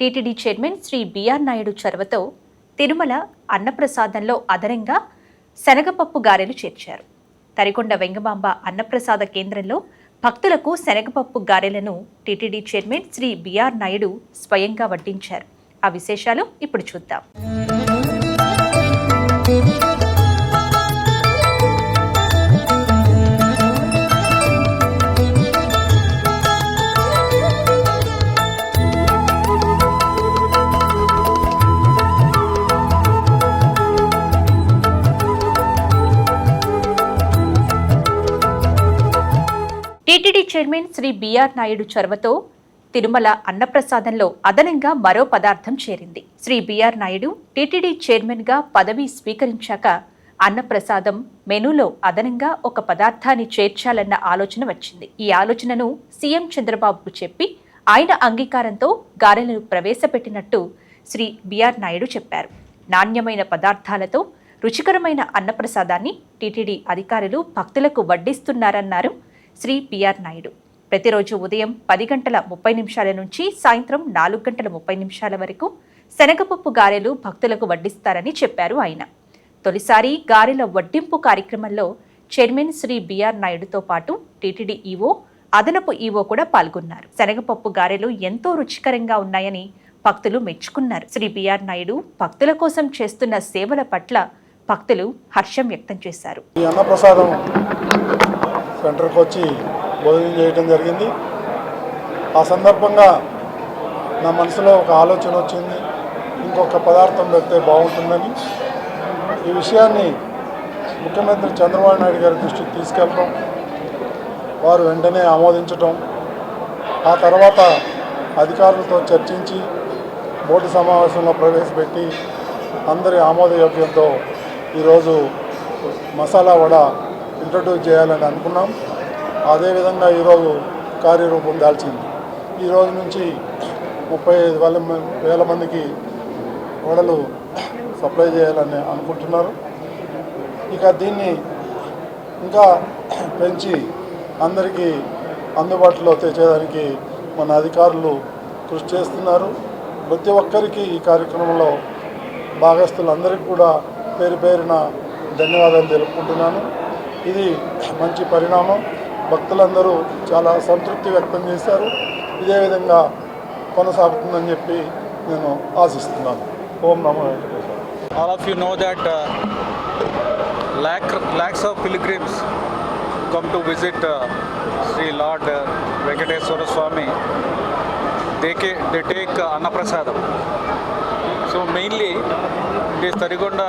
TTD chairman Shri BR Naidu చొరవతో తిరుమల అన్నప్రసాదంలో అదనంగా శనగపప్పు గారెలు చేర్చారు. తరికొండ వెంగమాంబ అన్నప్రసాద కేంద్రంలో భక్తులకు శనగపప్పు గారెలను TTD chairman Shri BR Naidu స్వయంగా వడ్డించారు. ఆ విశేషాలు ఇప్పుడు చూద్దాం. TTD chairman Shri BR Naidu చొరవతో తిరుమల అన్నప్రసాదంలో అదనంగా మరో పదార్థం చేరింది. శ్రీ బిఆర్ నాయుడు టీటీడీ చైర్మన్గా పదవి స్వీకరించాక అన్నప్రసాదం మెనూలో అదనంగా ఒక పదార్థాన్ని చేర్చాలన్న ఆలోచన వచ్చింది. ఈ ఆలోచనను సీఎం చంద్రబాబుకు చెప్పి ఆయన అంగీకారంతో గారెలను ప్రవేశపెట్టినట్టు శ్రీ బిఆర్ నాయుడు చెప్పారు. నాణ్యమైన పదార్థాలతో రుచికరమైన అన్నప్రసాదాన్ని టీటీడీ అధికారులు భక్తులకు వడ్డిస్తున్నారన్నారు శ్రీ పిఆర్ నాయుడు. ప్రతిరోజు ఉదయం పది గంటల ముప్పై నిమిషాల నుంచి సాయంత్రం నాలుగు గంటల ముప్పై నిమిషాల వరకు శనగపప్పు గారెలు భక్తులకు వడ్డిస్తారని చెప్పారు ఆయన. తొలిసారి గారెల వడ్డింపు కార్యక్రమంలో చైర్మన్ శ్రీ బిఆర్ నాయుడుతో పాటు టీటీడీ ఈవో అదనపు ఈవో కూడా పాల్గొన్నారు. శనగపప్పు గారెలు ఎంతో రుచికరంగా ఉన్నాయని భక్తులు మెచ్చుకున్నారు. శ్రీ బిఆర్ నాయుడు భక్తుల కోసం చేస్తున్న సేవల పట్ల భక్తులు హర్షం వ్యక్తం చేశారు. అన్నప్రసాదం సెంటర్కి వచ్చి భోజనం చేయడం జరిగింది. ఆ సందర్భంగా నా మనసులో ఒక ఆలోచన వచ్చింది. ఇంకొక పదార్థం పెడితే బాగుంటుందని. ఈ విషయాన్ని ముఖ్యమంత్రి చంద్రబాబు నాయుడు గారి దృష్టికి తీసుకెళ్ళడం వారు వెంటనే ఆమోదించటం ఆ తర్వాత అధికారులతో చర్చించి బోర్డు సమావేశంలో ప్రవేశపెట్టి అందరి ఆమోదయోగ్యంతో ఈరోజు మసాలా వడ ఇంట్రడ్యూస్ చేయాలని అనుకున్నాం. అదేవిధంగా ఈరోజు కార్యరూపం దాల్చింది. ఈ రోజు నుంచి ముప్పై ఐదు వేల వేల మందికి వడలు సప్లై చేయాలని అనుకుంటున్నారు. ఇక దీన్ని ఇంకా పెంచి అందరికీ అందుబాటులో తెచ్చేదానికి మన అధికారులు కృషి చేస్తున్నారు. ప్రతి ఒక్కరికి ఈ కార్యక్రమంలో భాగస్తులందరికీ కూడా పేరు పేరున ధన్యవాదాలు తెలుపుకుంటున్నాను. ఇది మంచి పరిణామం. భక్తులందరూ చాలా సంతృప్తి వ్యక్తం చేశారు. ఇదే విధంగా కొనసాగుతుందని చెప్పి నేను ఆశిస్తున్నాను. ఓం నమో all of you know that lakhs of pilgrims come to visit Shri lord Venkateswara Swamy దేకే the take annaprasadam so mainly ఇది Tarigonda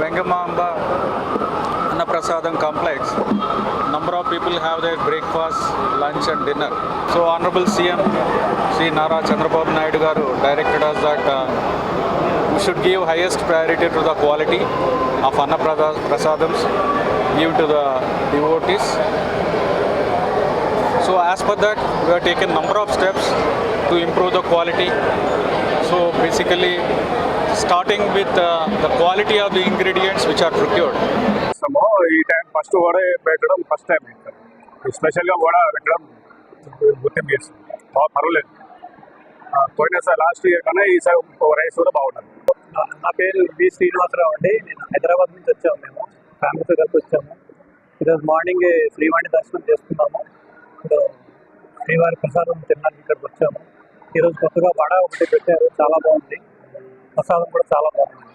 Vengamamba mainly it is Number of people have their breakfast, lunch and dinner. So Honorable CM Sri Nara Chandrababu Naidu Garu directed us that uh, we should give highest priority to the quality of Anna Prada- Prasadams given to the devotees. So as per that, we have taken number of steps to improve the quality. So basically, starting with uh, the quality of the ingredients which are procured. చేస్తామో ఈ time first vada పెట్టడం first time స్పెషల్గా ఓడ పెట్టడం గుర్తింపు చేస్తుంది బాగా పర్వాలేదు పోయినసారి లాస్ట్ ఇయర్ కన్నా ఈసారి రైస్ కూడా బాగుంటుంది నా పేరు బి శ్రీనివాసరావు అండి. నేను హైదరాబాద్ నుంచి వచ్చాము మేము. ఫ్యామిలీతో కలిసి వచ్చాము. ఈరోజు మార్నింగ్ శ్రీవాణి దర్శనం చేసుకున్నాము. శ్రీవారి ప్రసాదం తినడానికి ఇక్కడికి వచ్చాము. ఈరోజు కొత్తగా వడ ఒకటి పెట్టారు. చాలా బాగుంది. ప్రసాదం కూడా చాలా బాగుంది.